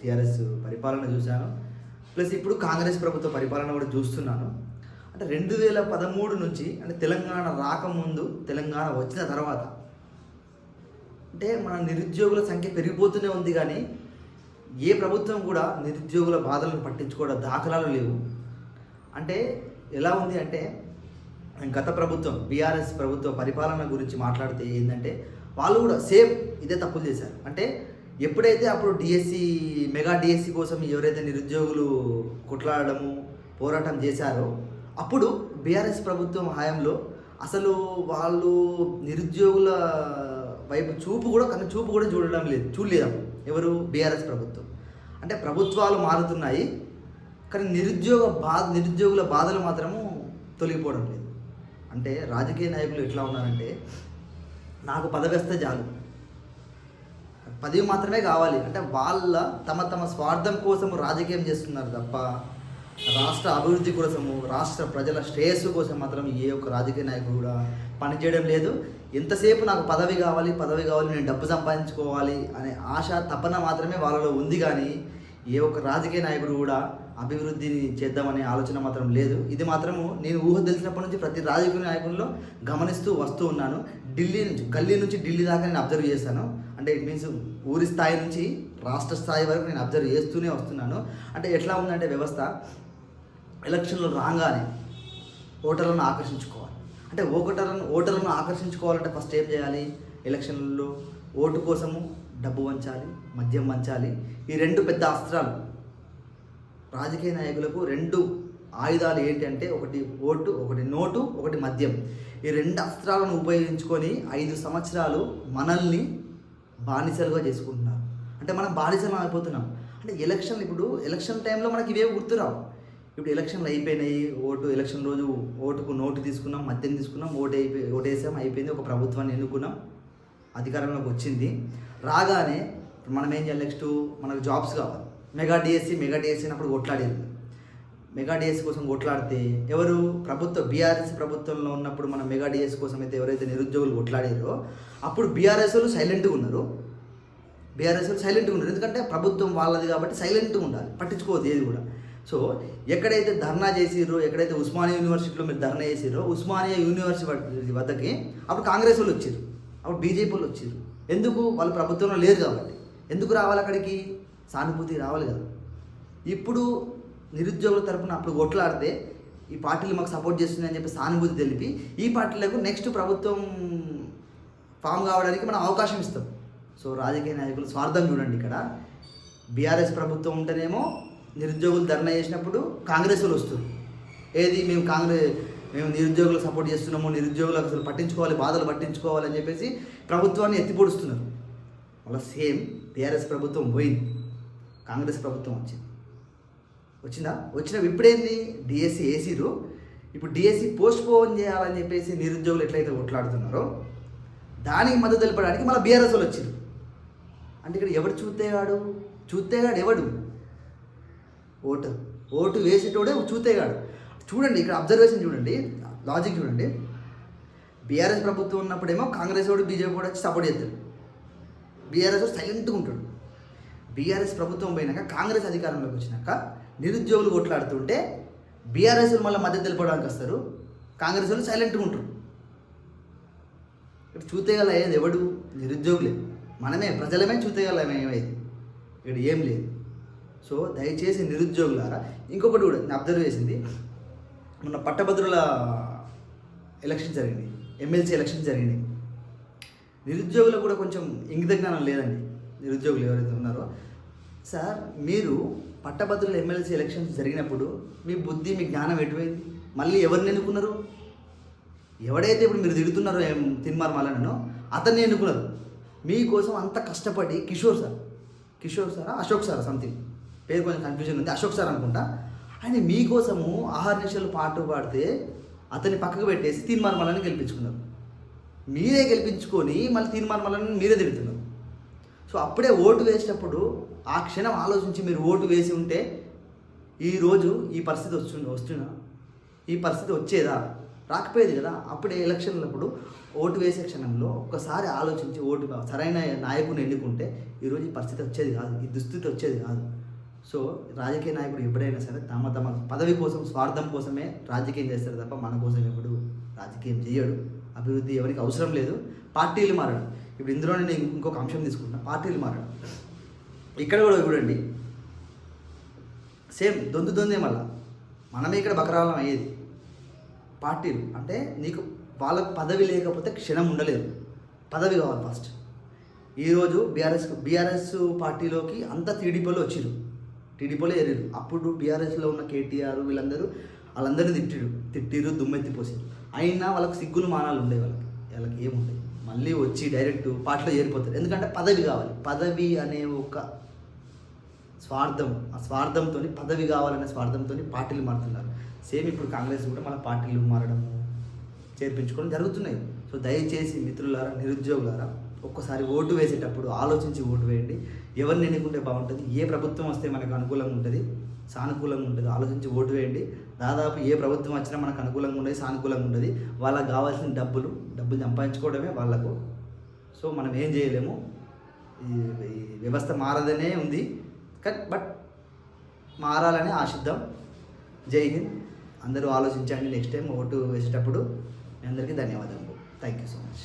TRS పరిపాలన చూశాను. Plus ఇప్పుడు కాంగ్రెస్ ప్రభుత్వ పరిపాలన కూడా చూస్తున్నాను. అంటే రెండు వేల పదమూడు నుంచి అంటే తెలంగాణ రాకముందు తెలంగాణ వచ్చిన తర్వాత అంటే మన నిరుద్యోగుల సంఖ్య పెరిగిపోతూనే ఉంది కానీ ఏ ప్రభుత్వం కూడా నిరుద్యోగుల బాధలను పట్టించుకోవడం దాఖలాలు లేవు. అంటే ఎలా ఉంది అంటే గత ప్రభుత్వం బీఆర్ఎస్ ప్రభుత్వ పరిపాలన గురించి మాట్లాడితే ఏంటంటే వాళ్ళు కూడా సేమ్ ఇదే తప్పులు చేశారు. అంటే ఎప్పుడైతే అప్పుడు డిఎస్సి మెగా డిఎస్సి కోసం ఎవరైతే నిరుద్యోగులు కొట్లాడడము పోరాటం చేశారో అప్పుడు బీఆర్ఎస్ ప్రభుత్వం హయాంలో అసలు వాళ్ళు నిరుద్యోగుల వైపు చూపు కూడా కన్నా చూపు కూడా చూడడం లేదు చూడలేదు ఎవరు? బీఆర్ఎస్ ప్రభుత్వం. అంటే ప్రభుత్వాలు మారుతున్నాయి కానీ నిరుద్యోగ బాధ నిరుద్యోగుల బాధలు మాత్రము తొలగిపోవడం లేదు. అంటే రాజకీయ నాయకులు ఎట్లా ఉన్నారంటే నాకు పదవి వస్తే చాలు. పదవి మాత్రమే కావాలి. అంటే వాళ్ళ తమ తమ స్వార్థం కోసం రాజకీయం చేస్తున్నారు తప్ప రాష్ట్ర అభివృద్ధి కోసము రాష్ట్ర ప్రజల శ్రేయస్సు కోసం మాత్రం ఏ ఒక్క రాజకీయ నాయకుడు కూడా పనిచేయడం లేదు. ఎంతసేపు నాకు పదవి కావాలి పదవి కావాలి నేను డబ్బు సంపాదించుకోవాలి అనే ఆశ తపన మాత్రమే వాళ్ళలో ఉంది కానీ ఏ ఒక్క రాజకీయ నాయకుడు కూడా అభివృద్ధిని చేద్దామనే ఆలోచన మాత్రం లేదు. ఇది మాత్రము నేను ఊహ తెలిసినప్పటి నుంచి ప్రతి రాజకీయ నాయకుల్లో గమనిస్తూ వస్తూ ఉన్నాను. ఢిల్లీ నుంచి గల్లీ నుంచి ఢిల్లీ దాకా నేను అబ్జర్వ్ చేశాను అంటే ఇట్ మీన్స్ ఊరి స్థాయి నుంచి రాష్ట్ర స్థాయి వరకు నేను అబ్జర్వ్ చేస్తూనే వస్తున్నాను. అంటే ఎట్లా ఉందంటే వ్యవస్థ ఎలక్షన్లు రాగానే ఓటర్లను ఆకర్షించుకోవాలి. అంటే ఓటర్లను ఓటర్లను ఆకర్షించుకోవాలంటే ఫస్ట్ ఏం చేయాలి? ఎలక్షన్లలో ఓటు కోసము డబ్బు వంచాలి మద్యం వంచాలి. ఈ రెండు పెద్ద అస్త్రాలు. రాజకీయ నాయకులకు రెండు ఆయుధాలు ఏంటి అంటే ఒకటి ఓటు ఒకటి నోటు ఒకటి మద్యం. ఈ రెండు అస్త్రాలను ఉపయోగించుకొని ఐదు సంవత్సరాలు మనల్ని బానిసలుగా చేసుకుంటున్నారు. అంటే మనం బానిసలం అయిపోతున్నాం. అంటే ఎలక్షన్ ఇప్పుడు ఎలక్షన్ టైంలో మనకి ఇవే గుర్తురావు. ఇప్పుడు ఎలక్షన్లు అయిపోయినాయి ఓటు ఎలక్షన్ రోజు ఓటుకు నోటు తీసుకున్నాం మద్యం తీసుకున్నాం ఓటు అయిపోయి ఓటు వేసాం అయిపోయింది ఒక ప్రభుత్వాన్ని ఎన్నుకున్నాం అధికారంలోకి వచ్చింది. రాగానే మనం ఏం చేయాలి నెక్స్ట్? మనకు జాబ్స్ కావాలి. మెగా డిఎస్సి మెగా డిఎస్సి అప్పుడు కొట్లాడేది. మెగా డిఎస్ కోసం కొట్లాడితే ఎవరు? ప్రభుత్వ బీఆర్ఎస్ ప్రభుత్వంలో ఉన్నప్పుడు మన మెగా డిఎస్ కోసం అయితే ఎవరైతే నిరుద్యోగులు కొట్లాడారో అప్పుడు బీఆర్ఎస్ వాళ్ళు సైలెంట్గా ఉన్నారు. బీఆర్ఎస్ సైలెంట్గా ఉన్నారు. ఎందుకంటే ప్రభుత్వం వాళ్ళది కాబట్టి సైలెంట్గా ఉండాలి. పట్టించుకోవద్దు ఏది కూడా. సో ఎక్కడైతే ధర్నా చేసిరో ఎక్కడైతే ఉస్మానియా యూనివర్సిటీలో మీరు ధర్నా చేసిరో ఉస్మానియా యూనివర్సిటీ వద్దకి అప్పుడు కాంగ్రెస్ వాళ్ళు వచ్చారు అప్పుడు బీజేపీ వాళ్ళు వచ్చారు ఎందుకు? వాళ్ళు ప్రభుత్వంలో లేరు కాబట్టి. ఎందుకు రావాలి అక్కడికి? సానుభూతి రావాలి కదా. ఇప్పుడు నిరుద్యోగుల తరపున అప్పుడు కొట్లాడితే ఈ పార్టీలు మాకు సపోర్ట్ చేస్తుందని చెప్పి సానుభూతి తెలిపి ఈ పార్టీలకు నెక్స్ట్ ప్రభుత్వం ఫామ్ కావడానికి మనం అవకాశం ఇస్తాం. సో రాజకీయ నాయకులు స్వార్థం చూడండి ఇక్కడ. బీఆర్ఎస్ ప్రభుత్వం ఉంటేనేమో నిరుద్యోగులు ధర్నా చేసినప్పుడు కాంగ్రెస్ వాళ్ళు వస్తారు. ఏది మేము కాంగ్రెస్ మేము నిరుద్యోగులు సపోర్ట్ చేస్తున్నాము నిరుద్యోగులకు అసలు పట్టించుకోవాలి బాధలు పట్టించుకోవాలని చెప్పేసి ప్రభుత్వాన్ని ఎత్తిపొడుస్తున్నారు. మళ్ళీ సేమ్ టీఆర్ఎస్ ప్రభుత్వం పోయింది. కాంగ్రెస్ ప్రభుత్వం వచ్చింది. వచ్చిందా? వచ్చిన ఇప్పుడేంది? డిఎస్సి వేసిరు ఇప్పుడు డిఎస్సి పోస్ట్ పోన్ చేయాలని చెప్పేసి నిరుద్యోగులు ఎట్లయితే కొట్లాడుతున్నారో దానికి మద్దతు తెలపడానికి మళ్ళీ బీఆర్ఎస్ వాళ్ళు వచ్చారు అంటే ఇక్కడ ఎవడు చూతేగాడు చూతేగాడు ఎవడు? ఓటు. ఓటు వేసేటోడే చూతేగాడు చూడండి ఇక్కడ అబ్జర్వేషన్ చూడండి లాజిక్ చూడండి. బీఆర్ఎస్ ప్రభుత్వం ఉన్నప్పుడేమో కాంగ్రెస్ వాడు బీజేపీ కూడా వచ్చి సపోర్ట్ చేస్తాడు బీఆర్ఎస్ సైలెంట్గా ఉంటాడు. బీఆర్ఎస్ ప్రభుత్వం పోయినాక కాంగ్రెస్ అధికారంలోకి వచ్చినాక నిరుద్యోగులు కొట్లాడుతుంటే బీఆర్ఎస్ మళ్ళీ మద్దతు తెలపడానికి వస్తారు. కాంగ్రెస్ వాళ్ళు సైలెంట్గా ఉంటారు. ఇక్కడ చూతేగల అయ్యేది ఎవడు? నిరుద్యోగులే. మనమే ప్రజలమే చూతేగలం ఏమైంది? ఇక్కడ ఏం లేదు. సో దయచేసి నిరుద్యోగులారా ఇంకొకటి కూడా నేను అబ్జర్వ్ చేసింది. మొన్న పట్టభద్రుల ఎలక్షన్ జరిగింది. ఎమ్మెల్సీ ఎలక్షన్ జరిగింది. నిరుద్యోగులకు కూడా కొంచెం ఇంగిత జ్ఞానం లేదండి. నిరుద్యోగులు ఎవరైతే ఉన్నారో సార్ మీరు పట్టభద్రుల ఎమ్మెల్సీ ఎలక్షన్స్ జరిగినప్పుడు మీ బుద్ధి మీ జ్ఞానం ఎటువైంది? మళ్ళీ ఎవరిని ఎన్నుకున్నారు? ఎవడైతే ఇప్పుడు మీరు తిడుతున్నారో ఏం తిన్మార్ మల్లనో అతన్ని ఎన్నుకున్నారు. మీకోసం అంత కష్టపడి కిషోర్ సార్ కిషోర్ సారా? అశోక్ సార్ సంథింగ్ పేరు కొంచెం కన్ఫ్యూజన్ ఉంది. అశోక్ సార్ అనుకుంటా. ఆయన మీకోసము ఆహార నిషాలు పాటు పాడితే అతన్ని పక్కకు పెట్టేసి తీర్మార్మలని గెలిపించుకున్నారు. మీరే గెలిపించుకొని మళ్ళీ తీర్మార్మలని మీరే తిడుతున్నారు. సో అప్పుడే ఓటు వేసినప్పుడు ఆ క్షణం ఆలోచించి మీరు ఓటు వేసి ఉంటే ఈరోజు ఈ పరిస్థితి వస్తు వస్తున్నా ఈ పరిస్థితి వచ్చేదా? రాకపోయేది కదా. అప్పుడే ఎలక్షన్లప్పుడు ఓటు వేసే క్షణంలో ఒక్కసారి ఆలోచించి ఓటు సరైన నాయకుని ఎన్నుకుంటే ఈరోజు ఈ పరిస్థితి వచ్చేది కాదు. ఈ దుస్థితి వచ్చేది కాదు. సో రాజకీయ నాయకుడు ఎప్పుడైనా సరే తమ తమ పదవి కోసం స్వార్థం కోసమే రాజకీయం చేస్తారు తప్ప మన కోసం ఎప్పుడు రాజకీయం చేయడు. అభివృద్ధి ఎవరికి అవసరం లేదు. పార్టీలు మారడం. ఇప్పుడు ఇందులోనే నేను ఇంకొక అంశం తీసుకుంటున్నా. పార్టీలు మారడం. ఇక్కడ కూడా చూడండి. సేమ్ దొందు దొందే మళ్ళా. మనమే ఇక్కడ బకరాలం అయ్యేది. పార్టీలు అంటే నీకు వాళ్ళకు పదవి లేకపోతే క్షణం ఉండలేదు. పదవి కావాలి ఫస్ట్. ఈరోజు బీఆర్ఎస్ బీఆర్ఎస్ పార్టీలోకి అంతా టీడీపీలో వచ్చిరు టీడీపీలో ఎరిరు అప్పుడు బీఆర్ఎస్లో ఉన్న కేటీఆర్ వీళ్ళందరూ వాళ్ళందరినీ తిట్టిరు తిట్టిరు దుమ్మెత్తిపోసారు అయినా వాళ్ళకి సిగ్గులు మానాలు ఉండే వాళ్ళకి. వాళ్ళకి ఏముంటాయి మళ్ళీ వచ్చి డైరెక్ట్ పాటలో చేరిపోతారు. ఎందుకంటే పదవి కావాలి. పదవి అనే ఒక స్వార్థం ఆ స్వార్థంతో పదవి కావాలనే స్వార్థంతో పార్టీలు మారుతున్నారు. సేమ్ ఇప్పుడు కాంగ్రెస్ కూడా మన పార్టీలు మారడము చేర్పించుకోవడం జరుగుతున్నాయి. సో దయచేసి మిత్రులారా నిరుద్యోగులారా ఒక్కసారి ఓటు వేసేటప్పుడు ఆలోచించి ఓటు వేయండి. ఎవరిని ఎన్నుకుంటే బాగుంటుంది. ఏ ప్రభుత్వం వస్తే మనకు అనుకూలంగా ఉంటుంది? సానుకూలంగా ఉంటుంది. ఆలోచించి ఓటు వేయండి. దాదాపు ఏ ప్రభుత్వం వచ్చినా మనకు అనుకూలంగా ఉండదు సానుకూలంగా ఉండదు. వాళ్ళకి కావాల్సిన డబ్బులు డబ్బులు సంపాదించుకోవడమే వాళ్ళకు. సో మనం ఏం చేయలేము. ఈ ఈ వ్యవస్థ మారదనే ఉంది. కట్ బట్ మారాలని ఆశిద్దాం. జై హింద్. అందరూ ఆలోచించండి. నెక్స్ట్ టైం ఓటు వేసేటప్పుడు మీ అందరికీ ధన్యవాదాలు థ్యాంక్ యూ సో మచ్.